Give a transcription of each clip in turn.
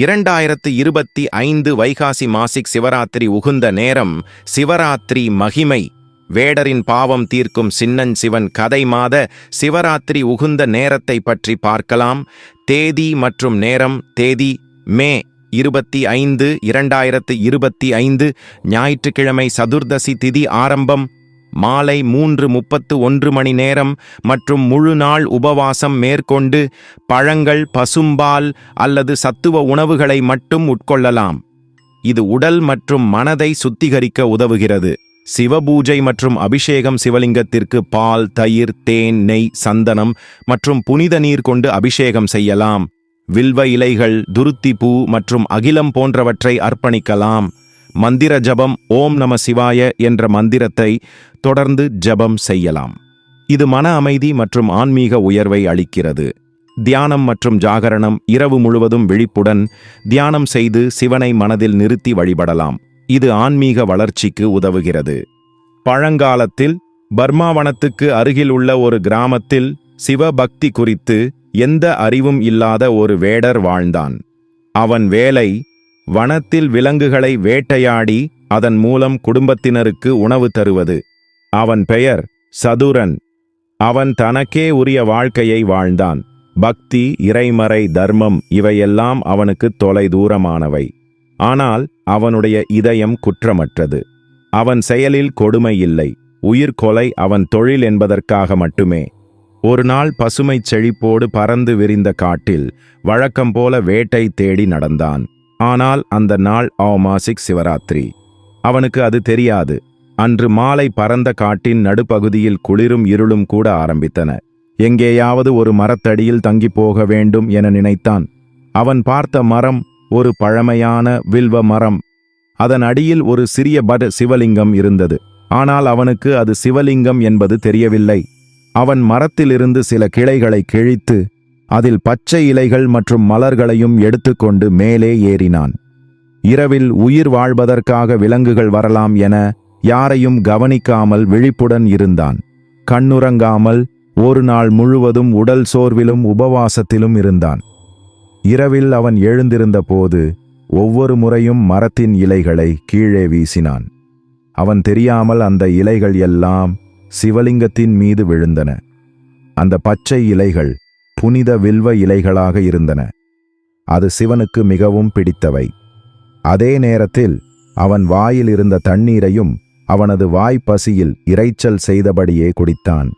இரண்டாயிரத்து இருபத்தி ஐந்து வைகாசி மாசிக் சிவராத்திரி உகுந்த நேரம் சிவராத்திரி மகிமை. வேடரின் பாவம் தீர்க்கும் சின்னன் சிவன் கதை மாத சிவராத்திரி உகுந்த நேரத்தை பற்றி பார்க்கலாம். தேதி மற்றும் நேரம் தேதி மே இருபத்தி ஐந்து இரண்டாயிரத்து இருபத்தி ஐந்து ஞாயிற்றுக்கிழமை சதுர்தசி திதி ஆரம்பம் மாலை மூன்று முப்பத்து ஒன்று மணி நேரம் மற்றும் முழு நாள் உபவாசம் மேற்கொண்டு பழங்கள் பசும்பால் அல்லது சத்துவ உணவுகளை மட்டும் உட்கொள்ளலாம். இது உடல் மற்றும் மனதை சுத்திகரிக்க உதவுகிறது. சிவபூஜை மற்றும் அபிஷேகம் சிவலிங்கத்திற்கு பால் தயிர் தேன் நெய் சந்தனம் மற்றும் புனித நீர் கொண்டு அபிஷேகம் செய்யலாம். வில்வ இலைகள் துருத்தி பூ மற்றும் அகிலம் போன்றவற்றை அர்ப்பணிக்கலாம். மந்திர ஜபம் ஓம் நம சிவாய என்ற மந்திரத்தை தொடர்ந்து ஜபம் செய்யலாம். இது மன அமைதி மற்றும் ஆன்மீக உயர்வை அளிக்கிறது. தியானம் மற்றும் ஜாகரணம் இரவு முழுவதும் விழிப்புடன் தியானம் செய்து சிவனை மனதில் நிறுத்தி வழிபடலாம். இது ஆன்மீக வளர்ச்சிக்கு உதவுகிறது. பழங்காலத்தில் பர்மாவனத்துக்கு அருகில் உள்ள ஒரு கிராமத்தில் சிவபக்தி குறித்து எந்த அறிவும் இல்லாத ஒரு வேடர் வாழ்ந்தான். அவன் வேலை வனத்தில் விலங்குகளை வேட்டையாடி அதன் மூலம் குடும்பத்தினருக்கு உணவு தருவது. அவன் பெயர் சதுரன். அவன் தனக்கே உரிய வாழ்க்கையை வாழ்ந்தான். பக்தி இறைமறை தர்மம் இவையெல்லாம் அவனுக்கு தொலை தூரமானவை. ஆனால் அவனுடைய இதயம் குற்றமற்றது. அவன் செயலில் கொடுமை இல்லை. உயிர் கொலை அவன் தொழில் என்பதற்காக மட்டுமே. ஒரு நாள் பசுமைச் செழிப்போடு பறந்து விரிந்த காட்டில் வழக்கம் போல வேட்டை தேடி நடந்தான். ஆனால் அந்த நாள் அவமாசிக் சிவராத்திரி. அவனுக்கு அது தெரியாது. அன்று மாலை பரந்த காட்டின் நடுப்பகுதியில் குளிரும் இருளும் கூட ஆரம்பித்தன. எங்கேயாவது ஒரு மரத்தடியில் தங்கிப் போக வேண்டும் என நினைத்தான். அவன் பார்த்த மரம் ஒரு பழமையான வில்வ மரம். அதன் அடியில் ஒரு சிறிய பட் சிவலிங்கம் இருந்தது. ஆனால் அவனுக்கு அது சிவலிங்கம் என்பது தெரியவில்லை. அவன் மரத்திலிருந்து சில கிளைகளை கிழித்து அதில் பச்சை இலைகள் மற்றும் மலர்களையும் எடுத்துக்கொண்டு மேலே ஏறினான். இரவில் உயிர் வாழ்வதற்காக விலங்குகள் வரலாம் என யாரையும் கவனிக்காமல் விழிப்புடன் இருந்தான். கண்ணுறங்காமல் ஒரு நாள் முழுவதும் உடல் சோர்விலும் உபவாசத்திலும் இருந்தான். இரவில் அவன் எழுந்திருந்த போது ஒவ்வொரு முறையும் மரத்தின் இலைகளை கீழே வீசினான். அவன் தெரியாமல் அந்த இலைகள் எல்லாம் சிவலிங்கத்தின் மீது விழுந்தன. அந்த பச்சை இலைகள் புனித வில்வ இலைகளாக இருந்தன. அது சிவனுக்கு மிகவும் பிடித்தவை. அதே நேரத்தில் அவன் வாயில் இருந்த தண்ணீரையும் அவனது வாய்ப்பசியில் இரைச்சல் செய்தபடியே குடித்தான்.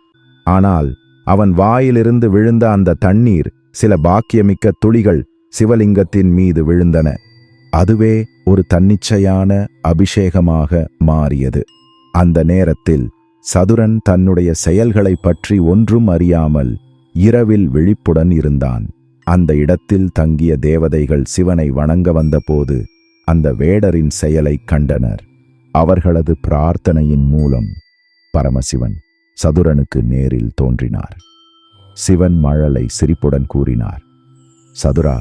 ஆனால் அவன் வாயிலிருந்து விழுந்த அந்த தண்ணீர் சில பாக்கியமிக்க துளிகள் சிவலிங்கத்தின் மீது விழுந்தன. அதுவே ஒரு தன்னிச்சையான அபிஷேகமாக மாறியது. அந்த நேரத்தில் சதுரன் தன்னுடைய செயல்களைப் பற்றி ஒன்றும் அறியாமல் இரவில் விழிப்புடன் இருந்தான். அந்த இடத்தில் தங்கிய தேவதைகள் சிவனை வணங்க வந்தபோது அந்த வேடரின் செயலைக் கண்டனர். அவர்களது பிரார்த்தனையின் மூலம் பரமசிவன் சதுரனுக்கு நேரில் தோன்றினார். சிவன் மழலை சிரிப்புடன் கூறினார் சதுரா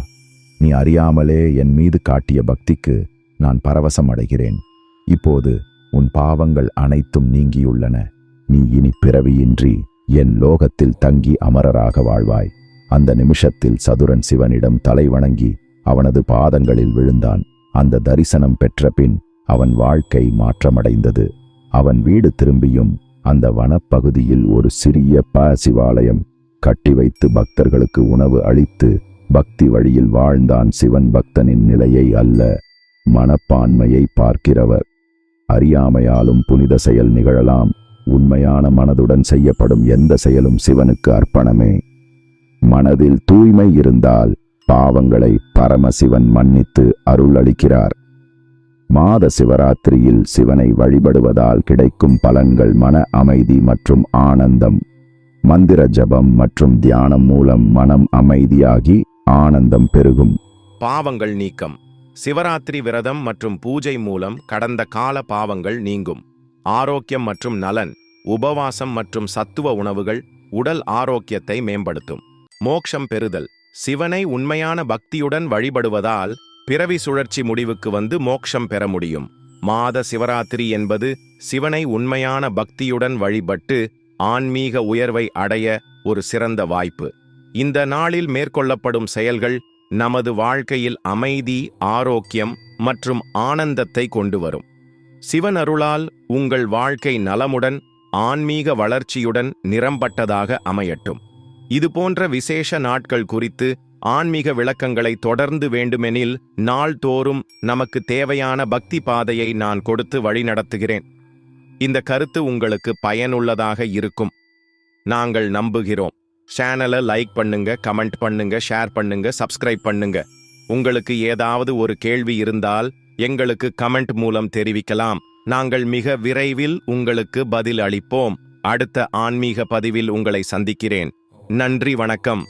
நீ அறியாமலே என் மீது காட்டிய பக்திக்கு நான் பரவசம் அடைகிறேன். இப்போது உன் பாவங்கள் அனைத்தும் நீங்கியுள்ளன. நீ இனி பிறவியின்றி என் லோகத்தில் தங்கி அமரராக வாழ்வாய். அந்த நிமிஷத்தில் சதுரன் சிவனிடம் தலை வணங்கி அவனது பாதங்களில் விழுந்தான். அந்த தரிசனம் பெற்ற பின் அவன் வாழ்க்கை மாற்றமடைந்தது. அவன் வீடு திரும்பியும் அந்த வனப்பகுதியில் ஒரு சிறிய ப சிவாலயம் கட்டி வைத்து பக்தர்களுக்கு உணவு அளித்து பக்தி வழியில் வாழ்ந்தான் சிவன் பக்தனின் நிலையை அல்ல மனப்பான்மையை பார்க்கிறவர். அறியாமையாலும் புனித செயல் நிகழலாம். உண்மையான மனதுடன் செய்யப்படும் எந்த செயலும் சிவனுக்கு அர்ப்பணமே. மனதில் தூய்மை இருந்தால் பாவங்களை பரமசிவன் மன்னித்து அருள் அளிக்கிறார் மாத சிவராத்திரியில் சிவனை வழிபடுவதால் கிடைக்கும் பலன்கள் மன அமைதி மற்றும் ஆனந்தம். மந்திர ஜபம் மற்றும் தியானம் மூலம் மனம் அமைதியாகி ஆனந்தம் பெருகும். பாவங்கள் நீக்கம். சிவராத்திரி விரதம் மற்றும் பூஜை மூலம் கடந்த கால பாவங்கள் நீங்கும். ஆரோக்கியம் மற்றும் நலன் உபவாசம் மற்றும் சத்துவ உணவுகள் உடல் ஆரோக்கியத்தை மேம்படுத்தும். மோக்ஷம் பெறுதல். சிவனை உண்மையான பக்தியுடன் வழிபடுவதால் பிறவி சுழற்சி முடிவுக்கு வந்து மோக்ஷம் பெற முடியும். மாத சிவராத்திரி என்பது சிவனை உண்மையான பக்தியுடன் வழிபட்டு ஆன்மீக உயர்வை அடைய ஒரு சிறந்த வாய்ப்பு. இந்த நாளில் மேற்கொள்ளப்படும் செயல்கள் நமது வாழ்க்கையில் அமைதி ஆரோக்கியம் மற்றும் ஆனந்தத்தை கொண்டு வரும். சிவன் அருளால் உங்கள் வாழ்க்கை நலமுடன் ஆன்மீக வளர்ச்சியுடன் நிரம்பட்டதாக அமையட்டும். இதுபோன்ற விசேஷ நாட்கள் குறித்து ஆன்மீக விளக்கங்களை தொடர்ந்து வேண்டுமெனில் நாள்தோறும் நமக்கு தேவையான பக்தி பாதையை நான் கொடுத்து வழிநடத்துகிறேன். இந்த கருத்து உங்களுக்கு பயனுள்ளதாக இருக்கும். நாங்கள் நம்புகிறோம். சேனலை லைக் பண்ணுங்க கமெண்ட் பண்ணுங்க ஷேர் பண்ணுங்க சப்ஸ்கிரைப் பண்ணுங்க. உங்களுக்கு ஏதாவது ஒரு கேள்வி இருந்தால் எங்களுக்கு கமெண்ட் மூலம் தெரிவிக்கலாம். நாங்கள் மிக விரைவில் உங்களுக்கு பதில் அளிப்போம் அடுத்த ஆன்மீக பதிவில் உங்களை சந்திக்கிறேன். நன்றி வணக்கம்.